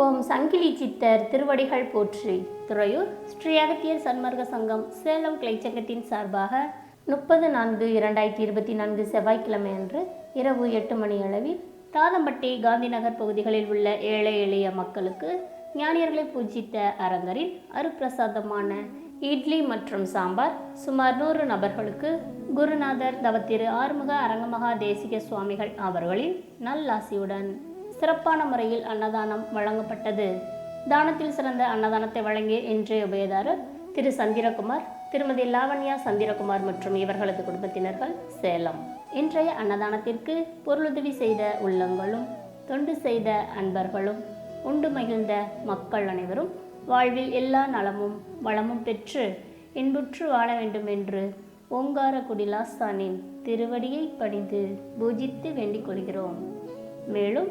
ஓம் சங்கிலி சித்தர் திருவடிகள் போற்றி. துறையூர் ஸ்ரீ அகத்தியர் சன்மார்க்க சங்கம் சேலம் கிளைச்சங்கத்தின் சார்பாக முப்பது நான்கு இரண்டாயிரத்தி இருபத்தி நான்கு செவ்வாய்க்கிழமை அன்று இரவு எட்டு மணி அளவில் தாதம்பட்டி காந்திநகர் பகுதிகளில் உள்ள ஏழை எளிய மக்களுக்கு ஞானியர்களை பூஜித்த அரங்கரில் அருப்பிரசாதமான இட்லி மற்றும் சாம்பார் சுமார் நூறு நபர்களுக்கு குருநாதர் தவத்திரு ஆறுமுக அரங்கமகா தேசிக சுவாமிகள் அவர்களின் நல்லாசியுடன் சிறப்பான முறையில் அன்னதானம் வழங்கப்பட்டது. தானத்தில் சிறந்த அன்னதானத்தை வழங்கிய இன்றைய உபயதாரர் திரு சந்திரகுமார் திருமதி லாவண்யா சந்திரகுமார் மற்றும் இவர்களது குடும்பத்தினர்கள் சேலம். இன்றைய அன்னதானத்திற்கு பொருளுதவி செய்த உள்ளங்களும் தொண்டு செய்த அன்பர்களும் உண்டு மகிழ்ந்த மக்கள் அனைவரும் வாழ்வில் எல்லா நலமும் வளமும் பெற்று இன்புற்று வாழ வேண்டும் என்று ஓங்கார குடிலாஸ்தானின் திருவடியை பணிந்து பூஜித்து வேண்டிக் கொள்கிறோம். மேலும்